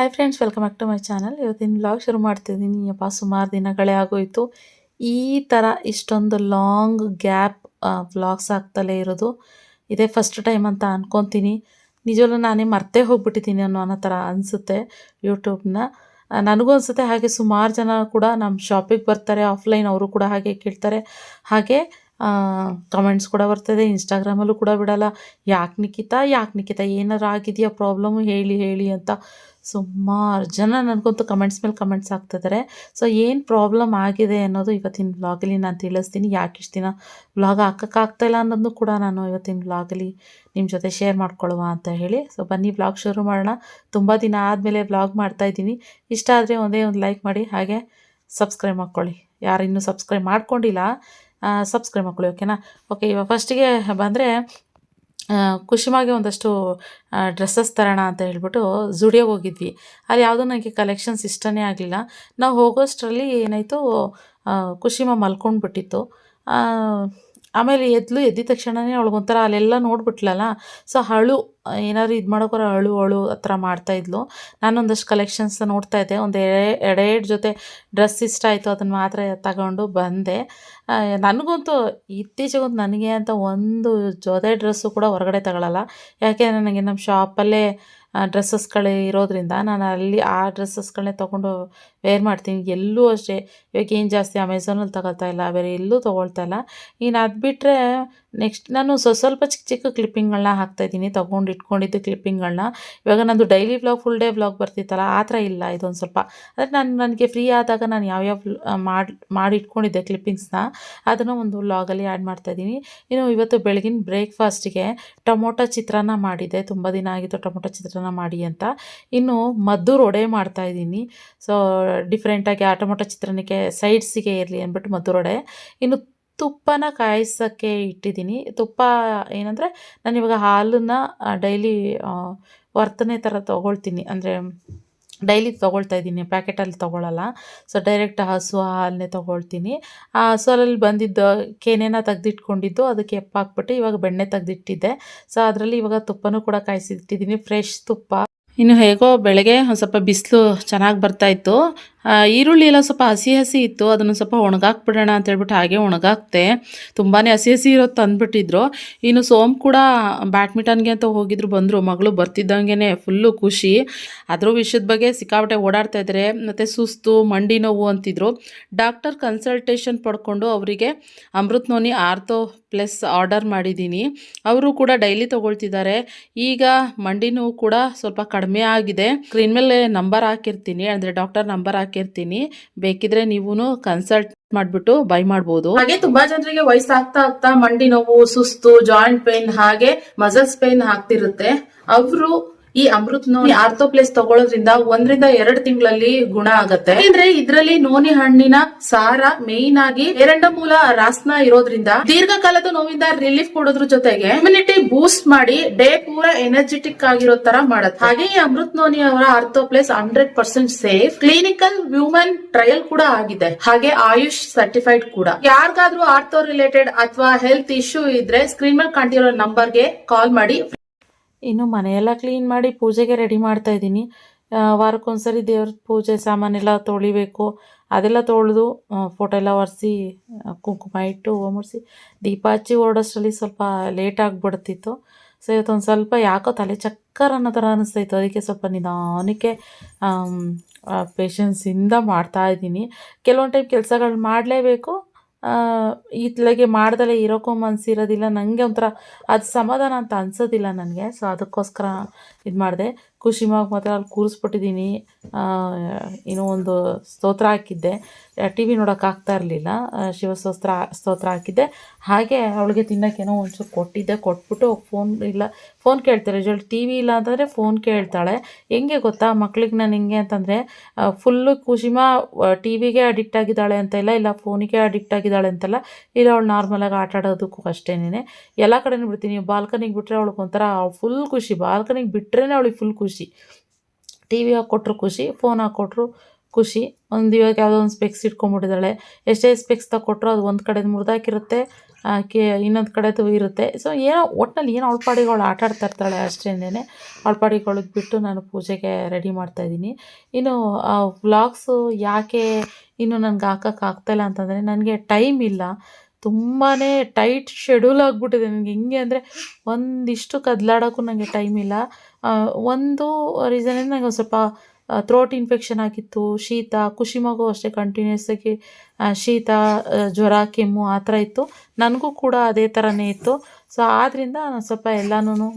Hi friends welcome back to my channel ಇವತ್ತಿನ blog ಶುರು ಮಾಡ್ತಿದ್ದೀನಿ. ಯಪ್ಪ, ಸುಮಾರು ದಿನಗಳೇ ಆಗೋಯಿತು. ಈ ಥರ ಇಷ್ಟೊಂದು ಲಾಂಗ್ ಗ್ಯಾಪ್ ಬ್ಲಾಗ್ಸ್ ಆಗ್ತಲೇ ಇರೋದು. ಇದೇ ಫಸ್ಟ್ ಟೈಮ್ ಅಂತ ಅಂದ್ಕೊತೀನಿ ನಿಜವಲ್ಲೂ ನಾನೇ ಮರ್ತೇ ಹೋಗ್ಬಿಟ್ಟಿದ್ದೀನಿ ಅನ್ನೋ ಅನ್ನೋ ಥರ ಅನಿಸುತ್ತೆ ಯೂಟ್ಯೂಬ್ನ ನನಗೂ ಅನಿಸುತ್ತೆ, ಹಾಗೆ ಸುಮಾರು ಜನ ಕೂಡ ನಮ್ಮ ಶಾಪಿಗೆ ಬರ್ತಾರೆ ಆಫ್ಲೈನ್ ಅವರು ಕೂಡ ಹಾಗೆ ಕೇಳ್ತಾರೆ. ಹಾಗೆ ಕಮೆಂಟ್ಸ್ ಕೂಡ ಬರ್ತದೆ ಇನ್ಸ್ಟಾಗ್ರಾಮಲ್ಲೂ ಕೂಡ ಬಿಡಲ್ಲ. ಯಾಕೆ ನಿಖಿತಾ? ಯಾಕೆ ನಿಖಿತಾ? ಏನಾರು ಆಗಿದೆಯಾ? ಪ್ರಾಬ್ಲಮ್ಮು ಹೇಳಿ ಹೇಳಿ ಅಂತ ಸುಮಾರು ಜನ ನನಗಂತೂ ಕಮೆಂಟ್ಸ್ ಮೇಲೆ ಕಮೆಂಟ್ಸ್ ಹಾಕ್ತಿದ್ದಾರೆ ಸೊ ಏನು ಪ್ರಾಬ್ಲಮ್ ಆಗಿದೆ ಅನ್ನೋದು ಇವತ್ತಿನ ವ್ಲಾಗಲ್ಲಿ ನಾನು ತಿಳಿಸ್ತೀನಿ. ಯಾಕೆ ಇಷ್ಟು ದಿನ ವ್ಲಾಗ್ ಹಾಕೋಕ್ಕಾಗ್ತಾಯಿಲ್ಲ ಅನ್ನೋದನ್ನು ಕೂಡ ನಾನು ಇವತ್ತಿನ ವ್ಲಾಗಲ್ಲಿ ನಿಮ್ಮ ಜೊತೆ ಶೇರ್ ಮಾಡ್ಕೊಳ್ಳುವ ಅಂತ ಹೇಳಿ. ಸೊ ಬನ್ನಿ ವ್ಲಾಗ್ ಶುರು ಮಾಡೋಣ. ತುಂಬ ದಿನ ಆದಮೇಲೆ ವ್ಲಾಗ್ ಮಾಡ್ತಾಯಿದ್ದೀನಿ ಇಷ್ಟ ಆದರೆ ಒಂದೇ ಒಂದು ಲೈಕ್ ಮಾಡಿ, ಹಾಗೆ ಸಬ್ಸ್ಕ್ರೈಬ್ ಮಾಡ್ಕೊಳ್ಳಿ. ಯಾರು ಇನ್ನೂ ಸಬ್ಸ್ಕ್ರೈಬ್ ಮಾಡ್ಕೊಂಡಿಲ್ಲ ಸಬ್ಸ್ಕ್ರೈಬ್ ಮಾಡ್ಕೊಳ್ಳಿ ಓಕೆನಾ ಓಕೆ ಇವಾಗ ಫಸ್ಟಿಗೆ ಬಂದರೆ ಖುಷಿಮಾಗೆ ಒಂದಷ್ಟು ಡ್ರೆಸ್ಸಸ್ ತರೋಣ ಅಂತ ಹೇಳ್ಬಿಟ್ಟು ಝುಡಿಯೋಗೆ ಹೋಗಿದ್ವಿ. ಅಲ್ಲಿ ಯಾವುದೂ ನನಗೆ ಕಲೆಕ್ಷನ್ಸ್ ಇಷ್ಟನೇ ಆಗಲಿಲ್ಲ. ನಾವು ಹೋಗೋಷ್ಟರಲ್ಲಿ ಏನಾಯಿತು ಖುಷಿಮ ಮಲ್ಕೊಂಡ್ಬಿಟ್ಟಿತ್ತು. ಆಮೇಲೆ ಎದ್ಲು ಎದ್ದಿದ ತಕ್ಷಣವೇ ಅವಳಿಗೊಂಥರ ಅಲ್ಲೆಲ್ಲ ನೋಡ್ಬಿಟ್ಲಲ್ಲ. ಸೊ ಅಳು, ಏನಾದ್ರು ಇದು ಮಾಡೋಕ್ಕೋರ ಅಳು ಅಳು ಆ ಥರ ಮಾಡ್ತಾಯಿದ್ಲು ನಾನೊಂದಷ್ಟು ಕಲೆಕ್ಷನ್ಸ್ ನೋಡ್ತಾ ಇದ್ದೆ. ಒಂದು ಎರಡೆರಡು ಜೊತೆ ಡ್ರೆಸ್ ಇಷ್ಟ ಆಯಿತು. ಅದನ್ನು ಮಾತ್ರ ತಗೊಂಡು ಬಂದೆ. ನನಗಂತೂ ಇತ್ತೀಚೆಗಂತೂ ನನಗೆ ಅಂತ ಒಂದು ಜೊತೆ ಡ್ರೆಸ್ಸು ಕೂಡ ಹೊರಗಡೆ ತಗೊಳ್ಳಲ್ಲ ಯಾಕೆ ನನಗೆ ನಮ್ಮ ಶಾಪಲ್ಲೇ ಡ್ರೆಸ್ಸಸ್ಗಳೇ ಇರೋದ್ರಿಂದ ನಾನು ಅಲ್ಲಿ ಆ ಡ್ರೆಸ್ಸಸ್ಗಳನ್ನೇ ತೊಗೊಂಡು ವೇರ್ ಮಾಡ್ತೀನಿ. ಎಲ್ಲೂ ಅಷ್ಟೇ. ಇವಾಗ ಏನು ಜಾಸ್ತಿ ಅಮೆಝಾನಲ್ಲಿ ತಗೊಳ್ತಾ ಇಲ್ಲ. ಬೇರೆ ಎಲ್ಲೂ ತೊಗೊಳ್ತಾ ಇಲ್ಲ. ಇನ್ನು ಅದು ಬಿಟ್ಟರೆ ನೆಕ್ಸ್ಟ್ ನಾನು ಸ್ವಲ್ಪ ಸ್ವಲ್ಪ ಚಿಕ್ಕ ಚಿಕ್ಕ ಕ್ಲಿಪ್ಪಿಂಗ್ಗಳನ್ನ ಹಾಕ್ತಾಯಿದ್ದೀನಿ ತೊಗೊಂಡು ಇಟ್ಕೊಂಡಿದ್ದು ಕ್ಲಿಪ್ಪಿಂಗ್ಗಳನ್ನ ಇವಾಗ ನಂದು daily vlog full day vlog ಬರ್ತಿತ್ತಲ್ಲ, ಆ ಥರ ಇಲ್ಲ ಇದೊಂದು ಸ್ವಲ್ಪ. ಅಂದರೆ ನಾನು, ನನಗೆ ಫ್ರೀ ಆದಾಗ ನಾನು ಯಾವ್ಯಾವ ಮಾಡಿ ಮಾಡಿ ಇಟ್ಕೊಂಡಿದ್ದೆ ಕ್ಲಿಪ್ಪಿಂಗ್ಸ್ನ ಅದನ್ನು ಒಂದು ವ್ಲಾಗಲ್ಲಿ ಆ್ಯಡ್ ಮಾಡ್ತಾಯಿದ್ದೀನಿ ಇನ್ನು ಇವತ್ತು ಬೆಳಗಿನ ಬ್ರೇಕ್ಫಾಸ್ಟಿಗೆ ಟೊಮೊಟೊ ಚಿತ್ರಾನ್ನ ಮಾಡಿದೆ ತುಂಬ ದಿನ ಆಗಿತ್ತು ಟೊಮೊಟೊ ಚಿತ್ರಾನ್ನ ಮಾಡಿ ಅಂತ. ಇನ್ನು ಮದ್ದೂರು ಮಾಡ್ತಾ ಮಾಡ್ತಾಯಿದ್ದೀನಿ ಸೊ ಡಿಫ್ರೆಂಟಾಗಿ ಆ ಟೊಮೊಟೊ ಚಿತ್ರಾನ್ನಕ್ಕೆ ಸೈಡ್ಸಿಗೆ ಇರಲಿ ಅಂದ್ಬಿಟ್ಟು ಮದುರೊಡೆ ಇನ್ನು ತುಪ್ಪನ ಕಾಯಿಸೋಕ್ಕೆ ಇಟ್ಟಿದ್ದೀನಿ. ತುಪ್ಪ ಏನಂದರೆ ನಾನು ಇವಾಗ ಹಾಲನ್ನು ಡೈಲಿ ವರ್ತನೆ ಥರ ತೊಗೊಳ್ತೀನಿ. ಅಂದರೆ ಡೈಲಿ ತೊಗೊಳ್ತಾ ಇದ್ದೀನಿ ಪ್ಯಾಕೆಟಲ್ಲಿ ತೊಗೊಳ್ಳಲ್ಲ ಸೊ ಡೈರೆಕ್ಟ್ ಹಸು ಹಾಲನ್ನೇ ತೊಗೊಳ್ತೀನಿ. ಆ ಹಸು ಹಾಲಲ್ಲಿ ಬಂದಿದ್ದು ಕೆನೆನ ತೆಗೆದಿಟ್ಕೊಂಡಿದ್ದು, ಅದಕ್ಕೆ ಎಪ್ಪಾಕ್ಬಿಟ್ಟು ಇವಾಗ ಬೆಣ್ಣೆ ತೆಗೆದಿಟ್ಟಿದ್ದೆ. ಸೊ ಅದರಲ್ಲಿ ಇವಾಗ ತುಪ್ಪನೂ ಕೂಡ ಕಾಯಿಸಿಟ್ಟಿದ್ದೀನಿ. ಫ್ರೆಶ್ ತುಪ್ಪ. ಇನ್ನು ಹೇಗೋ ಬೆಳಗ್ಗೆ ಒಂದು ಸ್ವಲ್ಪ ಬಿಸಿಲು ಚೆನ್ನಾಗಿ ಬರ್ತಾಯಿತ್ತು ಈರುಳ್ಳಿ ಎಲ್ಲ ಸ್ವಲ್ಪ ಹಸಿ ಹಸಿ ಇತ್ತು, ಅದನ್ನು ಸ್ವಲ್ಪ ಒಣಗಾಕ್ಬಿಡೋಣ ಅಂತ ಹೇಳ್ಬಿಟ್ಟು ಹಾಗೆ ಒಣಗಾಕ್ತೆ. ತುಂಬಾ ಹಸಿ ಹಸಿ ಇರೋದು ತಂದುಬಿಟ್ಟಿದ್ರು. ಇನ್ನು ಸೋಮ್ ಕೂಡ ಬ್ಯಾಡ್ಮಿಂಟನ್ಗೆ ಅಂತ ಹೋಗಿದ್ರು, ಬಂದರು, ಮಗಳು ಬರ್ತಿದ್ದಂಗೆ ಫುಲ್ಲು ಖುಷಿ. ಅದ್ರ ವಿಷಯದ ಬಗ್ಗೆ ಸಿಕ್ಕಾಪಟ್ಟೆ ಓಡಾಡ್ತಾ ಇದ್ದಾರೆ ಮತ್ತು ಸುಸ್ತು, ಮಂಡಿ ನೋವು ಅಂತಿದ್ರು. ಡಾಕ್ಟರ್ ಕನ್ಸಲ್ಟೇಷನ್ ಪಡ್ಕೊಂಡು ಅವರಿಗೆ Amrut noni ortho plus order ಮಾಡಿದ್ದೀನಿ. ಅವರು ಕೂಡ ಡೈಲಿ ತೊಗೊಳ್ತಿದ್ದಾರೆ. ಈಗ ಮಂಡಿ ನೋವು ಕೂಡ ಸ್ವಲ್ಪ ಕಡಿಮೆ ಆಗಿದೆ. ಸ್ಕ್ರೀನ್ ಮೇಲೆ ನಂಬರ್ ಹಾಕಿರ್ತೀನಿ. ಅಂದರೆ ಡಾಕ್ಟರ್ ನಂಬರ್ ಹಾಕಿರ್ತೀನಿ ಬೇಕಿದ್ರೆ ನೀವು ಕನ್ಸಲ್ಟ್ ಮಾಡ್ಬಿಟ್ಟು ಬೈ ಮಾಡ್ಬೋದು. ಹಾಗೆ ತುಂಬಾ ಜನರಿಗೆ ವಯಸ್ಸಾಗ್ತಾ ಆಗ್ತಾ ಮಂಡಿ ನೋವು, ಸುಸ್ತು ಜಾಯಿಂಟ್ ಪೇನ್ ಹಾಗೆ ಮಸಲ್ಸ್ ಪೇನ್ ಆಗ್ತಿರುತ್ತೆ. ಅವರು ಈ ಅಮೃತ್ ನೋನಿ ಆರ್ಥೋಪ್ಲೇಸ್ ತಗೊಳ್ಳೋದ್ರಿಂದ ಒಂದರಿಂದ ಎರಡ್ ತಿಂಗಳಲ್ಲಿ ಗುಣ ಆಗತ್ತೆ. ಅಂದ್ರೆ ಇದ್ರಲ್ಲಿ ನೋನಿ ಹಣ್ಣಿನ ಸಾರ ಮೇಯ್ನ್ ಆಗಿ ಎರಡ ಮೂಲ ರಾಸ್ನ ಇರೋದ್ರಿಂದ ದೀರ್ಘಕಾಲದ ನೋವಿಂದ ರಿಲೀಫ್ ಕೊಡೋದ್ರ ಜೊತೆಗೆ ಇಮ್ಯುನಿಟಿ ಬೂಸ್ಟ್ ಮಾಡಿ ಡೇ ಪೂರ ಎನರ್ಜೆಟಿಕ್ ಆಗಿರೋ ತರ ಮಾಡತ್ತೆ. ಹಾಗೆ ಈ ಅಮೃತ್ ನೋನಿ ಅವರ ortho plus hundred percent safe clinical human trial ಕೂಡ ಆಗಿದೆ. ಹಾಗೆ ಆಯುಷ್ ಸರ್ಟಿಫೈಡ್ ಕೂಡ. ಯಾರಿಗಾದ್ರೂ ಆರ್ಥೋ ರಿಲೇಟೆಡ್ ಅಥವಾ ಹೆಲ್ತ್ ಇಶ್ಯೂ ಇದ್ರೆ ಸ್ಕ್ರೀನ್ ಮೇಲೆ ಕಾಣ್ತಿರೋ ನಂಬರ್ಗೆ ಕಾಲ್ ಮಾಡಿ. ಇನ್ನು ಮನೆಯೆಲ್ಲ ಕ್ಲೀನ್ ಮಾಡಿ ಪೂಜೆಗೆ ರೆಡಿ ಮಾಡ್ತಾ ಇದ್ದೀನಿ. ವಾರಕ್ಕೊಂದ್ಸರಿ ದೇವ್ರ ಪೂಜೆ ಸಾಮಾನೆಲ್ಲ ತೊಳಿಬೇಕು. ಅದೆಲ್ಲ ತೊಳೆದು ಫೋಟೋ ಎಲ್ಲ ಒರೆಸಿ ಕುಂಕುಮ ಇಟ್ಟು ಮುಡಿಸಿ, ದೀಪ ಹಚ್ಚಿ ಹೊರಡೋಷ್ಟರಲ್ಲಿ ಸ್ವಲ್ಪ ಲೇಟ್ ಆಗಿಬಿಡ್ತಿತ್ತು. ಸೊ ಇವತ್ತೊಂದು ಸ್ವಲ್ಪ ಯಾಕೋ ತಲೆ ಚಕ್ಕರ್ ಅನ್ನೋ ಥರ ಅನ್ನಿಸ್ತಾಯಿತ್ತು ಅದಕ್ಕೆ ಸ್ವಲ್ಪ ನಿಧಾನಕ್ಕೆ ಪೇಷನ್ಸಿಂದ ಮಾಡ್ತಾ ಇದ್ದೀನಿ. ಕೆಲವೊಂದು ಟೈಮ್ ಕೆಲಸಗಳು ಮಾಡಲೇಬೇಕು. ಇತ್ಲಾಗೆ ಮಾಡ್ದಲೇ ಇರೋಕ್ಕೂ ಮನಸ್ಸಿರೋದಿಲ್ಲ ನನಗೆ ಒಂಥರ ಅದು ಸಮಾಧಾನ ಅಂತ ಅನ್ಸೋದಿಲ್ಲ ನನಗೆ. ಸೊ ಅದಕ್ಕೋಸ್ಕರ ಇದು ಮಾಡಿದೆ. ಖುಷಿ ಮಗ ಮಾತ್ರ ಅಲ್ಲಿ ಕೂರಿಸ್ಬಿಟ್ಟಿದ್ದೀನಿ ಏನೋ ಒಂದು ಸ್ತೋತ್ರ ಹಾಕಿದ್ದೆ. ಟಿ ವಿ ನೋಡೋಕ್ಕಾಗ್ತಾ ಇರಲಿಲ್ಲ. ಶಿವಸ್ತೋತ್ರ ಸ್ತೋತ್ರ ಹಾಕಿದ್ದೆ. ಹಾಗೆ ಅವಳಿಗೆ ತಿನ್ನೋಕ್ಕೇನೋ ಒಂಚೂರು ಕೊಟ್ಟಿದ್ದೆ. ಕೊಟ್ಬಿಟ್ಟು ಫೋನ್ ಇಲ್ಲ. ಫೋನ್ ಕೇಳ್ತಾರೆ ರಿಸಲ್ಟ್ ಟಿ ವಿ ಇಲ್ಲ ಅಂತಂದರೆ ಫೋನ್ ಕೇಳ್ತಾಳೆ. ಹೆಂಗೆ ಗೊತ್ತಾ? ಮಕ್ಳಿಗೆ ನಾನು ಹೆಂಗೆ ಅಂತಂದರೆ ಫುಲ್ಲು ಖುಷಿಮಾ ಟಿ ವಿಗೆ ಅಡಿಕ್ಟ್ ಆಗಿದ್ದಾಳೆ ಅಂತ ಇಲ್ಲ. ಇಲ್ಲ ಫೋನಿಗೆ ಅಡಿಕ್ಟ್ ಆಗಿದ್ದಾಳೆ. ಅಂತಲ್ಲ, ಇಲ್ಲ ಅವಳು ನಾರ್ಮಲಾಗಿ ಆಟ ಆಡೋದಕ್ಕೂ ಅಷ್ಟೇನೆ ಎಲ್ಲ ಕಡೆನೂ ಬಿಡ್ತೀನಿ ಬಾಲ್ಕನಿಗೆ ಬಿಟ್ಟರೆ ಅವಳಿಗೆ ಒಂಥರ ಫುಲ್ ಖುಷಿ. ಬಾಲ್ಕನಿಗೆ ಬಿಟ್ಟರೇನೆ ಅವಳಿಗೆ ಫುಲ್ ಖುಷಿ. ಟಿ ವಿ ಹಾಕ್ಕೊಟ್ರು ಖುಷಿ ಫೋನ್ ಹಾಕ್ಕೊಟ್ರು ಖುಷಿ. ಒಂದು ಇವಾಗ ಯಾವುದೋ ಒಂದು ಸ್ಪೆಕ್ಸ್ ಇಟ್ಕೊಂಡ್ಬಿಟ್ಟಿದ್ದಾಳೆ ಎಷ್ಟೇ ಸ್ಪೆಕ್ಸ್ ತಗೊಟ್ರು ಅದು ಒಂದು ಕಡೆ ಮುರಿದಾಕಿರುತ್ತೆ. ಕೆ, ಇನ್ನೊಂದು ಕಡೆದು ಇರುತ್ತೆ. ಸೊ ಏನೋ ಒಟ್ಟಿನಲ್ಲಿ ಏನೋ ಅವಳ ಆಟ ಆಡ್ತಾ ಇರ್ತಾಳೆ ಅಷ್ಟೇನೆ ಅವಳ ಪಾಡಿಗೆ ಬಿಟ್ಟು ನಾನು ಪೂಜೆಗೆ ರೆಡಿ ಮಾಡ್ತಾಯಿದ್ದೀನಿ ಇನ್ನು ವ್ಲಾಗ್ಸು ಯಾಕೆ ಇನ್ನು ನನಗೆ ಹಾಕಕ್ಕೆ ಆಗ್ತಾಯಿಲ್ಲ ಅಂತಂದರೆ, ನನಗೆ ಟೈಮ್ ಇಲ್ಲ. ತುಂಬಾ ಟೈಟ್ ಶೆಡ್ಯೂಲ್ ಆಗಿಬಿಟ್ಟಿದೆ ನನಗೆ. ಹಿಂಗೆ ಅಂದರೆ ಒಂದಿಷ್ಟು ಕದಲಾಡೋಕ್ಕೂ ನನಗೆ ಟೈಮ್ ಇಲ್ಲ. ಒಂದು ರೀಸನ್ ನನಗೆ ಒಂದು ಸ್ವಲ್ಪ ಥ್ರೋಟ್ ಇನ್ಫೆಕ್ಷನ್ ಆಗಿತ್ತು, ಶೀತ, ಖುಷಿ ಮಗು ಅಷ್ಟೇ ಕಂಟಿನ್ಯೂಸ್ ಆಗಿ ಶೀತ ಜ್ವರ, ಕೆಮ್ಮು ಆ ಥರ ಇತ್ತು. ನನಗೂ ಕೂಡ ಅದೇ ಥರನೇ ಇತ್ತು. ಸೊ ಆದ್ದರಿಂದ ಸ್ವಲ್ಪ ಎಲ್ಲನೂ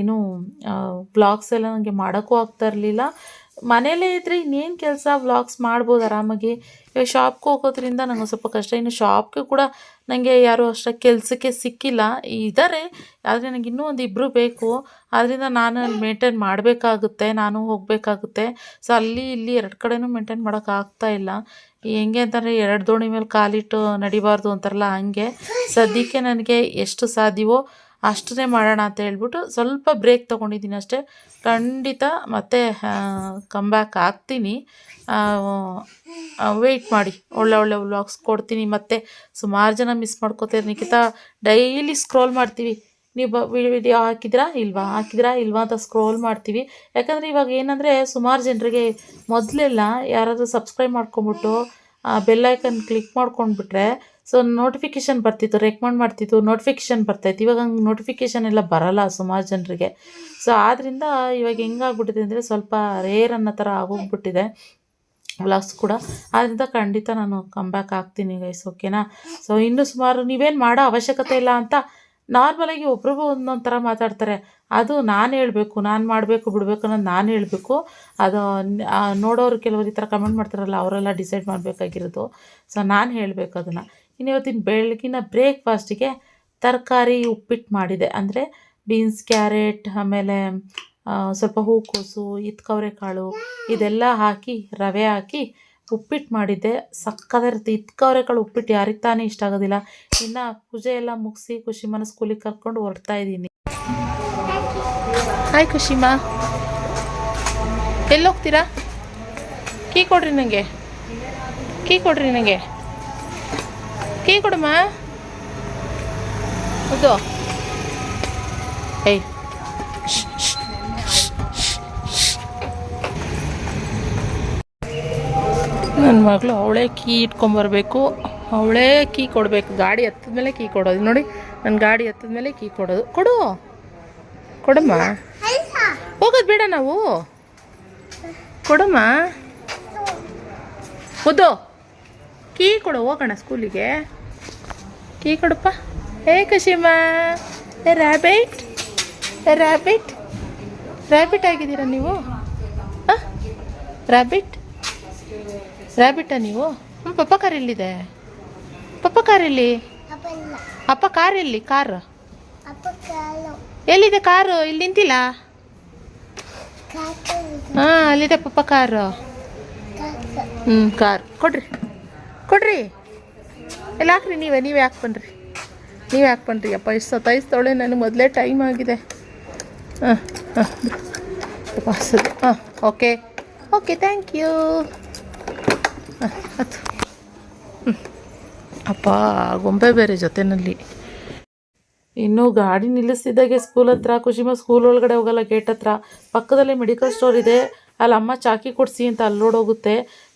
ಏನು ಬ್ಲಾಗ್ಸ್ ಎಲ್ಲ ನನಗೆ ಮಾಡೋಕ್ಕೂ ಆಗ್ತಾ ಇರಲಿಲ್ಲ. ಮನೇಲೇ ಇದ್ದರೆ ಇನ್ನೇನು ಕೆಲಸ ವ್ಲಾಗ್ಸ್ ಮಾಡ್ಬೋದು ಆರಾಮಾಗಿ. ಇವಾಗ ಶಾಪ್ಗೆ ಹೋಗೋದ್ರಿಂದ ನಂಗೆ ಸ್ವಲ್ಪ ಕಷ್ಟ. ಇನ್ನು ಶಾಪ್ಗೆ ಕೂಡ ನನಗೆ ಯಾರೂ ಅಷ್ಟು ಕೆಲಸಕ್ಕೆ ಸಿಕ್ಕಿಲ್ಲ. ಇದ್ದಾರೆ ಆದರೆ ನನಗೆ ಇನ್ನೂ ಒಂದು ಇಬ್ಬರು ಬೇಕು. ಆದ್ದರಿಂದ ನಾನು ಅಲ್ಲಿ ಮೇಂಟೈನ್ ಮಾಡಬೇಕಾಗುತ್ತೆ, ನಾನು ಹೋಗಬೇಕಾಗುತ್ತೆ. ಸೊ ಅಲ್ಲಿ, ಇಲ್ಲಿ ಎರಡು ಕಡೆನೂ ಮೇಂಟೈನ್ ಮಾಡೋಕ್ಕಾಗ್ತಾ ಇಲ್ಲ. ಹೆಂಗೆ ಅಂತಂದರೆ ಎರಡು ದೋಣಿ ಮೇಲೆ ಕಾಲಿಟ್ಟು ನಡಿಬಾರ್ದು ಅಂತಾರಲ್ಲ ಹಾಗೆ. ಸದ್ಯಕ್ಕೆ ನನಗೆ ಎಷ್ಟು ಸಾಧ್ಯವೋ ಅಷ್ಟನ್ನೇ ಮಾಡೋಣ ಅಂತ ಹೇಳ್ಬಿಟ್ಟು ಸ್ವಲ್ಪ ಬ್ರೇಕ್ ತೊಗೊಂಡಿದ್ದೀನಿ ಅಷ್ಟೇ. ಖಂಡಿತ ಮತ್ತೆ ಕಂಬ್ಯಾಕ್ ಆಗ್ತೀನಿ. ವೆಯ್ಟ್ ಮಾಡಿ. ಒಳ್ಳೆ ಒಳ್ಳೆ ವ್ಲಾಗ್ಸ್ ಕೊಡ್ತೀನಿ. ಮತ್ತು ಸುಮಾರು ಜನ ಮಿಸ್ ಮಾಡ್ಕೋತೀರಿ ನಿಖಿತಾ ಡೈಲಿ ಸ್ಕ್ರೋಲ್ ಮಾಡ್ತೀವಿ. ನೀವು ವಿಡಿಯೋ ಹಾಕಿದ್ರಾ ಇಲ್ವಾ? ಹಾಕಿದ್ರಾ ಇಲ್ವಾ ಅಂತ ಸ್ಕ್ರೋಲ್ ಮಾಡ್ತೀವಿ. ಯಾಕಂದರೆ ಇವಾಗ ಏನಂದರೆ ಸುಮಾರು ಜನರಿಗೆ ಮೊದಲೆಲ್ಲ ಯಾರಾದರೂ ಸಬ್ಸ್ಕ್ರೈಬ್ ಮಾಡ್ಕೊಂಬಿಟ್ಟು ಬೆಲ್ಲೈಕನ್ ಕ್ಲಿಕ್ ಮಾಡ್ಕೊಂಡ್ಬಿಟ್ರೆ ಸೊ ನೋಟಿಫಿಕೇಶನ್ ಬರ್ತಿತ್ತು ರೆಕಮೆಂಡ್ ಮಾಡ್ತಿತ್ತು ನೋಟಿಫಿಕೇಶನ್ ಬರ್ತಾಯಿತ್ತು ಇವಾಗ ಹಂಗೆ ನೋಟಿಫಿಕೇಷನ್ ಎಲ್ಲ ಬರಲ್ಲ ಸುಮಾರು ಜನರಿಗೆ. ಸೊ ಆದ್ದರಿಂದ ಇವಾಗ ಹೆಂಗಾಗ್ಬಿಟ್ಟಿದೆ ಅಂದರೆ ಸ್ವಲ್ಪ ರೇರ್ ಅನ್ನೋ ಥರ ಆಗೋಗ್ಬಿಟ್ಟಿದೆ ವ್ಲಾಗ್ಸ್ ಕೂಡ. ಆದ್ದರಿಂದ ಖಂಡಿತ ನಾನು ಕಂಬ್ಯಾಕ್ ಆಗ್ತೀನಿ ಗೈಸ್ ಓಕೆನಾ ಸೊ ಇನ್ನೂ ಸುಮಾರು ನೀವೇನು ಮಾಡೋ ಅವಶ್ಯಕತೆ ಇಲ್ಲ ಅಂತ ನಾರ್ಮಲಾಗಿ ಒಬ್ರಿಗೂ ಒಂದೊಂದು ಥರ ಮಾತಾಡ್ತಾರೆ. ಅದು ನಾನು ಹೇಳಬೇಕು, ನಾನು ಮಾಡಬೇಕು, ಬಿಡಬೇಕು ಅನ್ನೋದು ನಾನು ಹೇಳಬೇಕು. ಅದು ನೋಡೋರು ಕೆಲವರು ಈ ಥರ ಕಮೆಂಟ್ ಮಾಡ್ತಾರಲ್ಲ, ಅವರೆಲ್ಲ ಡಿಸೈಡ್ ಮಾಡಬೇಕಾಗಿರೋದು. ಸೊ ನಾನು ಹೇಳಬೇಕು ಅದನ್ನು. ಇನ್ನು ಇವತ್ತಿನ ಬೆಳಗಿನ ಬ್ರೇಕ್ಫಾಸ್ಟಿಗೆ ತರಕಾರಿ ಉಪ್ಪಿಟ್ಟು ಮಾಡಿದೆ. ಅಂದರೆ ಬೀನ್ಸ್ ಕ್ಯಾರೆಟ್ ಆಮೇಲೆ ಸ್ವಲ್ಪ ಹೂಕೋಸು ಇತ್ಕವರೆಕಾಳು ಇದೆಲ್ಲ ಹಾಕಿ, ರವೆ ಹಾಕಿ ಉಪ್ಪಿಟ್ಟು ಮಾಡಿದ್ದೆ. ಸಕ್ಕದಿರುತ್ತೆ ಇತ್ಕವರೆಕಾಳು ಉಪ್ಪಿಟ್ಟು ಯಾರಿಗೆ ತಾನೇ ಇಷ್ಟ ಆಗೋದಿಲ್ಲ. ಇನ್ನು ಪೂಜೆ ಎಲ್ಲ ಮುಗಿಸಿ ಖುಷಿಮನ ಸ್ಕೂಲಿಗೆ ಕರ್ಕೊಂಡು ಹೊರಡ್ತಾ ಇದ್ದೀನಿ. ಹಾಯ್ ಖುಷಿಮಾ ಎಲ್ಲೋಗ್ತೀರಾ? ಕೀ ಕೊಡ್ರಿ ನನಗೆ ಕೀ ಕೊಡ್ರಿ ನನಗೆ ಕೀ ಕೊಡಮ್ಮ? ಹೌದು ಏಯ್. ನನ್ನ ಮಗಳು ಅವಳೇ ಕೀ ಇಟ್ಕೊಂಬರ್ಬೇಕು ಅವಳೇ ಕೀ ಕೊಡಬೇಕು. ಗಾಡಿ ಹತ್ತದ ಮೇಲೆ ಕೀ ಕೊಡೋದು. ನೋಡಿ ನನ್ನ ಗಾಡಿ ಹತ್ತದ ಮೇಲೆ ಕೀ ಕೊಡೋದು. ಕೊಡು. ಕೊಡಮ್ಮ. ಹೋಗೋದು ಬೇಡ ನಾವು. ಕೊಡಮ್ಮ. ಓದೋ ಕೀ ಕೊಡು. ಹೋಗೋಣ ಸ್ಕೂಲಿಗೆ. ಕೀ ಕೊಡಪ್ಪ. ಹೇ ಖುಷಿಮ್ಮ ಏ ರ್ಯಾಬಿಟ್ ಏ ರ್ಯಾಬಿಟ್ ರ್ಯಾಬಿಟ್ ಆಗಿದ್ದೀರಾ ನೀವು? ರ್ಯಾಬಿಟ್ ರ್ಯಾಬಿಟಾ ನೀವು? ಹ್ಞೂ ಪಪ್ಪ ಕಾರ್ ಎಲ್ಲಿದೆ? ಪಪ್ಪ ಕಾರ್ ಎಲ್ಲಿ? ಅಪ್ಪ ಕಾರ್ ಎಲ್ಲಿ? ಕಾರ್? ಎಲ್ಲಿದೆ ಕಾರು? ಇಲ್ಲಿ ನಿಂತಿಲ್ಲ? ಹಾಂ, ಅಲ್ಲಿದೆ ಪಪ್ಪ ಕಾರು. ಹ್ಞೂ ಕಾರ್. ಕೊಡ್ರಿ. ಕೊಡ್ರಿ. ಎಲ್ಲ ಹಾಕ್ರಿ, ನೀವೇ ನೀವೇ ಬನ್ನಿರಿ ನೀವೇ ಹಾಕ್ ಬನ್ನಿರಿ ಅಪ್ಪ, ಇಷ್ಟು ಸತಾಯಿಸ್ತವಳೆ ನನಗೆ ಮೊದಲೇ ಟೈಮ್ ಆಗಿದೆ. ಹಾಂ ಹಾಂ ಹಾಂ ಓಕೆ ಓಕೆ ಥ್ಯಾಂಕ್ ಯು ಹಾಂ ಅದು ಅಪ್ಪ, ಗೊಂಬೆ ಬೇರೆ ಜೊತೆನಲ್ಲಿ. ಇನ್ನು ಗಾಡಿ ನಿಲ್ಲಿಸ್ತಿದ್ದಾಗೆ ಸ್ಕೂಲ್ ಹತ್ರ ಖುಷಿಮ ಸ್ಕೂಲ್ ಒಳಗಡೆ ಹೋಗಲ್ಲ ಗೇಟ್ ಹತ್ರ. ಪಕ್ಕದಲ್ಲೇ ಮೆಡಿಕಲ್ ಸ್ಟೋರ್ ಇದೆ. ಅಲ್ಲಿ ಅಮ್ಮ ಚಾಕಿ ಕೊಡಿಸಿ ಅಂತ ಅಲ್ಲೋಡೋಗುತ್ತೆ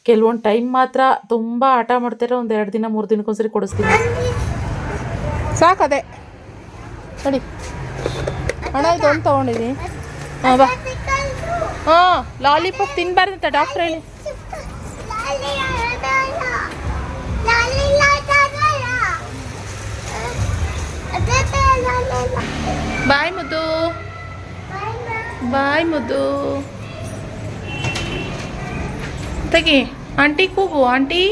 ಕೆಲವೊಂದು ಟೈಮ್ ಮಾತ್ರ ತುಂಬ ಆಟ ಮಾಡ್ತಾರೆ ಒಂದು ಎರಡು ದಿನ, ಮೂರು ದಿನಕ್ಕೊಂದ್ಸರಿ ಕೊಡಿಸ್ತೀನಿ. ಸಾಕದೆ. ನೋಡಿ ಹಣ ಇದು ತೊಗೊಂಡಿದ್ದೀನಿ ಹಾಂ, ಬಾ. ಹಾಂ, ಲಾಲಿಪಾಪ್ ತಿನ್ನಬಾರ್ದಂತ ಡಾಕ್ಟ್ರ್ ಹೇಳಿ. ಬಾಯ್ ಮುದ್ದು. ಬಾಯ್ ಮುದ್ದು. ತೆಗಿ ಆಂಟಿ ಕೂಗು, ಆಂಟಿ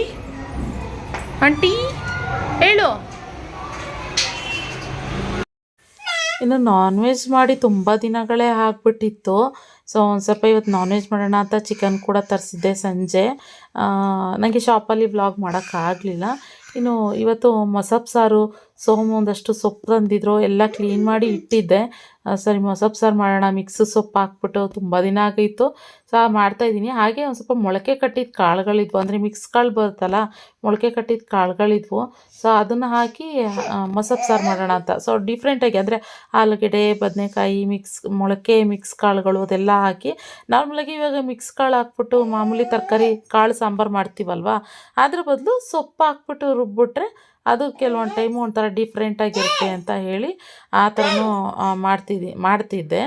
ಆಂಟಿ, ಹೇಳು. ಇನ್ನು ನಾನ್ ವೆಜ್ ಮಾಡಿ ತುಂಬ ದಿನಗಳೇ ಆಗ್ಬಿಟ್ಟಿತ್ತು. ಸೊ ಒಂದು ಸ್ವಲ್ಪ ಇವತ್ತು ನಾನ್ ವೆಜ್ ಮಾಡೋಣ ಅಂತ ಚಿಕನ್ ಕೂಡ ತರಿಸಿದ್ದೆ ಸಂಜೆ. ನನಗೆ ಶಾಪಲ್ಲಿ ವ್ಲಾಗ್ ಮಾಡೋಕ್ಕಾಗಲಿಲ್ಲ ಇನ್ನು ಇವತ್ತು ಮೊಸಪ್ ಸಾರು ಸೋಮು ಒಂದಷ್ಟು ಸೊಪ್ಪು ತಂದಿದ್ರು, ಎಲ್ಲ ಕ್ಲೀನ್ ಮಾಡಿ ಇಟ್ಟಿದ್ದೆ. ಸರಿ ಮೊಸಪ್ಪು ಸಾರು ಮಾಡೋಣ ಮಿಕ್ಸ್ ಸೊಪ್ಪು ಹಾಕ್ಬಿಟ್ಟು ತುಂಬ ದಿನ ಆಗಿತ್ತು ಸೊ ಮಾಡ್ತಾಯಿದ್ದೀನಿ ಹಾಗೆ ಒಂದು ಸ್ವಲ್ಪ ಮೊಳಕೆ ಕಟ್ಟಿದ ಕಾಳುಗಳಿದ್ವು. ಅಂದರೆ ಮಿಕ್ಸ್ ಕಾಳು ಬರುತ್ತಲ್ಲ, ಮೊಳಕೆ ಕಟ್ಟಿದ ಕಾಳುಗಳಿದ್ವು. ಸೊ, ಅದನ್ನು ಹಾಕಿ ಮೊಸಪ್ಪು ಮೊಸಪ್ ಸಾರು ಮಾಡೋಣ ಅಂತ. ಸೊ ಡಿಫ್ರೆಂಟಾಗಿ ಅಂದರೆ ಆಲೂಗೆಡ್ಡೆ, ಬದನೆಕಾಯಿ ಮಿಕ್ಸ್ ಮೊಳಕೆ ಮಿಕ್ಸ್ ಕಾಳುಗಳು ಅದೆಲ್ಲ ಹಾಕಿ ನಾರ್ಮಲಾಗಿ ಇವಾಗ ಮಿಕ್ಸ್ ಕಾಳು ಹಾಕ್ಬಿಟ್ಟು ಮಾಮೂಲಿ ತರಕಾರಿ, ಕಾಳು ಸಾಂಬಾರು ಮಾಡ್ತೀವಲ್ವ? ಅದ್ರ ಬದಲು ಸೊಪ್ಪು ಹಾಕ್ಬಿಟ್ಟು ರುಬ್ಬಿಟ್ರೆ ಅದು ಕೆಲವೊಂದು ಟೈಮು ಒಂಥರ ಡಿಫ್ರೆಂಟಾಗಿರುತ್ತೆ ಅಂತ ಹೇಳಿ ಆ ಥರನೂ ಮಾಡ್ತಿದ್ದೆ ಮಾಡ್ತಿದ್ದೆ.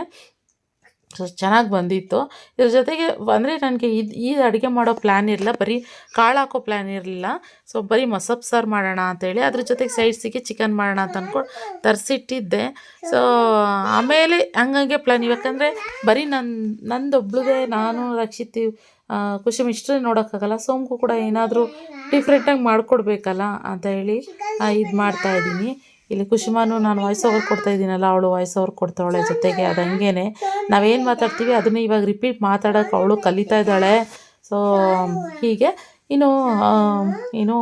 ಸೊ ಚೆನ್ನಾಗಿ ಬಂದಿತ್ತು. ಇದ್ರ ಜೊತೆಗೆ ಅಂದರೆ ನನಗೆ ಇದು ಈ ಅಡುಗೆ ಮಾಡೋ ಪ್ಲ್ಯಾನ್ ಇರಲಿಲ್ಲ ಬರೀ ಕಾಳು ಹಾಕೋ ಪ್ಲ್ಯಾನ್ ಇರಲಿಲ್ಲ. ಸೊ ಬರೀ ಮಸಬ್ ಸಾರು ಮಾಡೋಣ ಅಂತೇಳಿ ಅದ್ರ ಜೊತೆಗೆ ಸೈಡ್ಸಿಗೆ ಚಿಕನ್ ಮಾಡೋಣ ಅಂತ ಅಂದ್ಕೊಂಡು ತರಿಸಿಟ್ಟಿದ್ದೆ. ಸೊ ಆಮೇಲೆ ಹಂಗಂಗೆ ಪ್ಲ್ಯಾನ್ ಯಾಕಂದರೆ ಬರೀ ನನ್ನ ನಂದೊಬ್ಳದೇ ನಾನು ರಕ್ಷಿತ್ ಆ, ಖುಷಿ ಇಷ್ಟೇ ನೋಡೋಕ್ಕಾಗಲ್ಲ ಸೋಮ್ಗೂ ಕೂಡ ಏನಾದರೂ ಡಿಫ್ರೆಂಟಾಗಿ ಮಾಡಿಕೊಡ್ಬೇಕಲ್ಲ ಅಂತ ಹೇಳಿ ಇದು ಮಾಡ್ತಾ ಇದ್ದೀನಿ. ಇಲ್ಲಿ ಖುಷಿಮಾನು ನಾನು ವಾಯ್ಸ್ ಓವರ್ ಕೊಡ್ತಾ ಇದ್ದೀನಲ್ಲ, ಅವಳು ವಾಯ್ಸ್ ಓವರ್ ಕೊಡ್ತಾವಳೆ ಜೊತೆಗೆ, ಅದು ಹಂಗೇನೆ. ನಾವೇನು ಮಾತಾಡ್ತೀವಿ, ಅದನ್ನು ಇವಾಗ ರಿಪೀಟ್ ಮಾತಾಡೋಕೆ ಅವಳು ಕಲಿತಾ ಇದ್ದಾಳೆ. ಸೊ ಹೀಗೆ. ಇನ್ನು ಏನು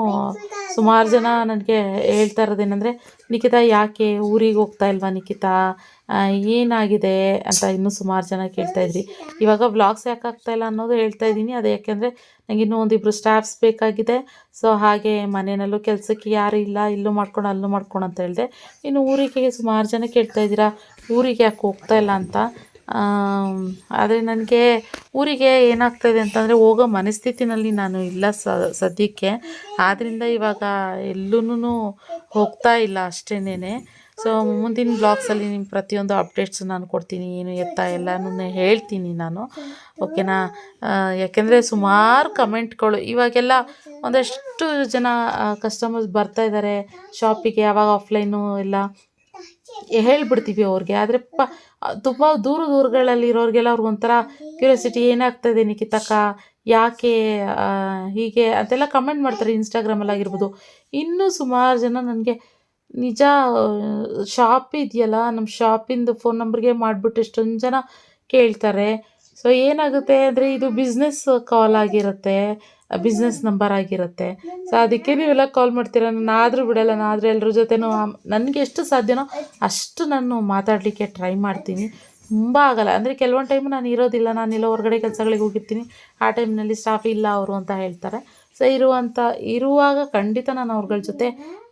ಸುಮಾರು ಜನ ನನಗೆ ಹೇಳ್ತಾ ಇರೋದೇನೆಂದರೆ ನಿಖಿತಾ, ಯಾಕೆ ಊರಿಗೆ ಹೋಗ್ತಾ ಇಲ್ವಾ ನಿಖಿತಾ? ಏನಾಗಿದೆ? ಅಂತ ಇನ್ನೂ ಸುಮಾರು ಜನ ಕೇಳ್ತಾ ಇದ್ರಿ ಇವಾಗ ವ್ಲಾಗ್ಸ್ ಯಾಕೆ ಆಗ್ತಾ ಇಲ್ಲ ಅನ್ನೋದು ಹೇಳ್ತಾ ಇದ್ದೀನಿ. ಅದು ಯಾಕೆಂದರೆ ನನಗೆ ಇನ್ನೂ ಒಂದಿಬ್ಬರು ಸ್ಟಾಫ್ಸ್ ಬೇಕಾಗಿದೆ. ಸೊ, ಹಾಗೆ ಮನೆಯಲ್ಲೂ ಕೆಲಸಕ್ಕೆ ಯಾರು ಇಲ್ಲ, ಇಲ್ಲೂ ಮಾಡ್ಕೊಂಡು, ಅಲ್ಲೂ ಮಾಡ್ಕೊಂಡು ಅಂತ ಹೇಳಿದೆ. ಇನ್ನು ಊರಿಗೆ ಸುಮಾರು ಜನ ಕೇಳ್ತಾ ಇದ್ದೀರಾ? ಊರಿಗೆ ಯಾಕೆ ಹೋಗ್ತಾ ಇಲ್ಲ ಅಂತ? ಆದರೆ ನನಗೆ ಊರಿಗೆ ಏನಾಗ್ತಾಯಿದೆ ಅಂತಂದರೆ ಹೋಗೋ ಮನಸ್ಥಿತಿನಲ್ಲಿ ನಾನು ಇಲ್ಲ ಸದ್ಯಕ್ಕೆ. ಆದ್ದರಿಂದ ಇವಾಗ ಎಲ್ಲೂ ಹೋಗ್ತಾ ಇಲ್ಲ ಅಷ್ಟೇನೆ ಸೊ ಮುಂದಿನ ಬ್ಲಾಗ್ಸಲ್ಲಿ ನಿಮ್ಮ ಪ್ರತಿಯೊಂದು ಅಪ್ಡೇಟ್ಸ್ ನಾನು ಕೊಡ್ತೀನಿ. ಏನು ಎತ್ತ ಎಲ್ಲನೂ ಹೇಳ್ತೀನಿ ನಾನು. ಓಕೆನಾ ಯಾಕೆಂದರೆ ಸುಮಾರು ಕಮೆಂಟ್ಗಳು ಇವಾಗೆಲ್ಲ ಒಂದಷ್ಟು ಜನ ಕಸ್ಟಮರ್ಸ್ ಬರ್ತಾ ಇದ್ದಾರೆ ಶಾಪಿಗೆ ಯಾವಾಗ ಆಫ್ಲೈನು ಎಲ್ಲ ಹೇಳ್ಬಿಡ್ತೀವಿ ಅವ್ರಿಗೆ. ಆದರೆ ಪ, ತುಂಬ ದೂರ ದೂರಗಳಲ್ಲಿ ಇರೋರಿಗೆಲ್ಲ ಅವ್ರಿಗೊಂಥರ ಕ್ಯೂರಿಯಾಸಿಟಿ ಏನಾಗ್ತದೆ ನಿಖಿತಕ್ಕ? ಯಾಕೆ ಹೀಗೆ ಅಂತೆಲ್ಲ ಕಮೆಂಟ್ ಮಾಡ್ತಾರೆ ಇನ್ಸ್ಟಾಗ್ರಾಮಲ್ಲಾಗಿರ್ಬೋದು ಇನ್ನೂ ಸುಮಾರು ಜನ ನನಗೆ, ನಿಜ ಶಾಪ್ ಇದೆಯಲ್ಲ ನಮ್ಮ ಶಾಪಿಂದು ಫೋನ್ ನಂಬರ್ಗೆ ಮಾಡಿಬಿಟ್ಟು ಎಷ್ಟೊಂದು ಜನ ಕೇಳ್ತಾರೆ. ಸೊ ಏನಾಗುತ್ತೆ ಅಂದರೆ ಇದು ಬಿಸ್ನೆಸ್ ಕಾಲ್ ಆಗಿರುತ್ತೆ. ಬಿಸ್ನೆಸ್ ನಂಬರ್ ಆಗಿರುತ್ತೆ. ಸೊ ಅದಕ್ಕೆ ನೀವೆಲ್ಲ ಕಾಲ್ ಮಾಡ್ತೀರ? ನಾನು ಆದರೂ ಬಿಡಲ್ಲ. ನಾನು ಆದರೆ ಎಲ್ಲರ ಜೊತೆನೂ ನನಗೆ ಎಷ್ಟು ಸಾಧ್ಯನೋ ಅಷ್ಟು ನಾನು ಮಾತಾಡಲಿಕ್ಕೆ ಟ್ರೈ ಮಾಡ್ತೀನಿ. ತುಂಬ ಆಗಲ್ಲ. ಅಂದರೆ ಕೆಲವೊಂದು ಟೈಮು ನಾನು ಇರೋದಿಲ್ಲ. ನಾನು ಎಲ್ಲೋ ಹೊರಗಡೆ ಕೆಲಸಗಳಿಗೆ ಹೋಗಿರ್ತೀನಿ. ಆ ಟೈಮ್ನಲ್ಲಿ ಸ್ಟಾಫ್ ಇಲ್ಲ ಅವರು ಅಂತ ಹೇಳ್ತಾರೆ. ಸೊ ಇರುವಂಥ ಇರುವಾಗ ಖಂಡಿತ ನಾನು ಅವ್ರಗಳ ಜೊತೆ